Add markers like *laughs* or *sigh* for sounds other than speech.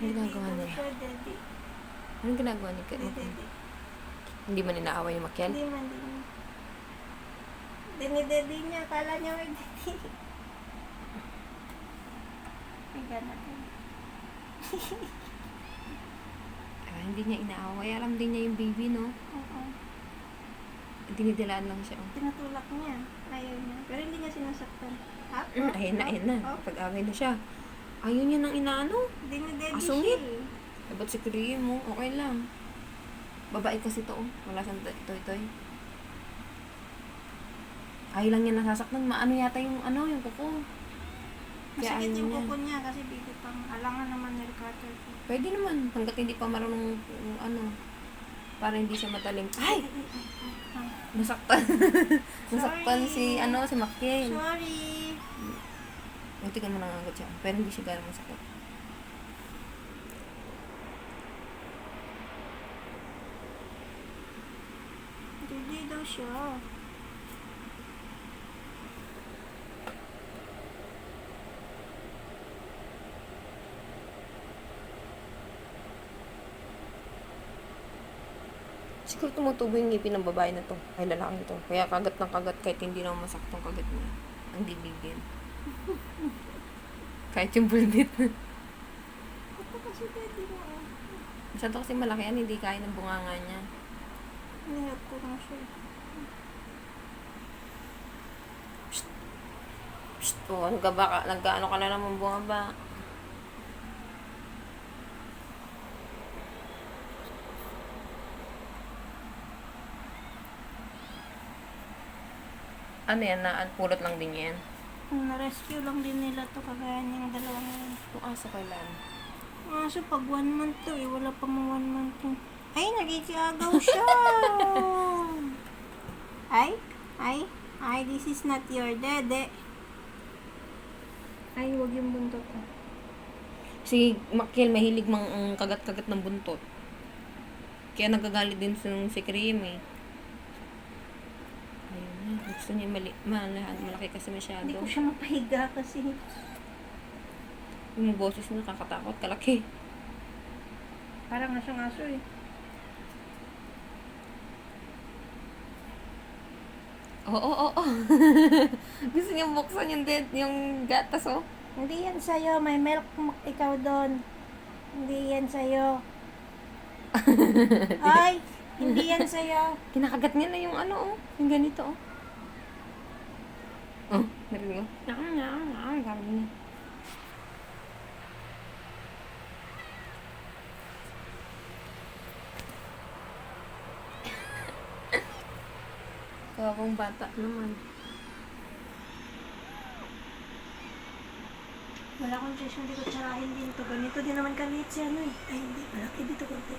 Ano ginagawa daddy. Anong ginagawa ni Kat? Daddy, daddy. Hindi man inaaway ni Makiel? Hindi man, man. Dinidedi niya, akala niya may daddy. Ay, gana ka. Ah, hindi niya inaaway. Alam din niya yung baby, no? Oo. Dinidilaan lang siya. Oh. Tinutulak niya. Ayaw niya. Pero hindi niya sinasaktan. Ha? Ayun na, ayun na. Oh, Pag-away na siya. Ayaw niya ng inaano. Dinidedi Asungit. siya. eh. Dapat si Kriya mo, okay lang. Babae kasi to, oh. Wala siyang toy-toy. Ayaw lang niya nasasaktan. Maano yata yung ano, yung kuko. Kaya Masakit ayaw yung niya. kuko niya kasi baby pang alangan naman ni cutter ko. Pwede naman, hanggat hindi pa marunong yung ano, para hindi siya matalim. Ay! *laughs* Nasaktan. *laughs* Nasaktan si, ano, si Makiel. Sorry. Buti ka mo nangagat siya. Pero hindi siya gano'ng masakit. Hindi daw siya. Siguro tumutubo yung ngipin ng babae na to. Ay, lalaki to. Kaya kagat ng kagat kahit hindi naman masaktong kagat niya. Ang dibigin. Kahit yung bulbit. Ito kasi daddy mo. ah. Masyado kasi malaki yan, hindi kaya ng bunganga niya. Niyot ko na siya. Psst, oh, ano ka ba? Nagkaano ka na naman bunga ba? Ano yan? Na, pulot lang din yan. Na-rescue lang din nila to kagaya niyang dalawang yun. Kung aso kailan? Kaso pag one month to eh, wala pa mo one month yun. Ay, nagikiagaw siya! *laughs* ay, ay, ay, this is not your dede. Ay, wag yung buntot ah. Si Makiel mahilig mang ang kagat-kagat ng buntot. Kaya nagagalit din sa si Cream eh. Gusto niya mali malahan. Malaki kasi masyado. Hindi ko siya mapahiga kasi. Yung boses niya nakakatakot. Kalaki. Parang siyang aso eh. Oo, oo, oo. *laughs* Gusto niya buksan yung, dead, yung gatas oh. Hindi yan sa'yo, may milk ikaw doon. Hindi yan sa'yo. *laughs* Ay, hindi yan sa'yo. Kinakagat niya na yung ano oh. Yung ganito oh. Oh, narinig mo? Naka, naka, naka. Sabi niya. Bata naman. Wala akong choice, hindi ko tsarahin din to. Ganito din naman kaliit si ano eh. Ay, hindi. Malaki dito konti.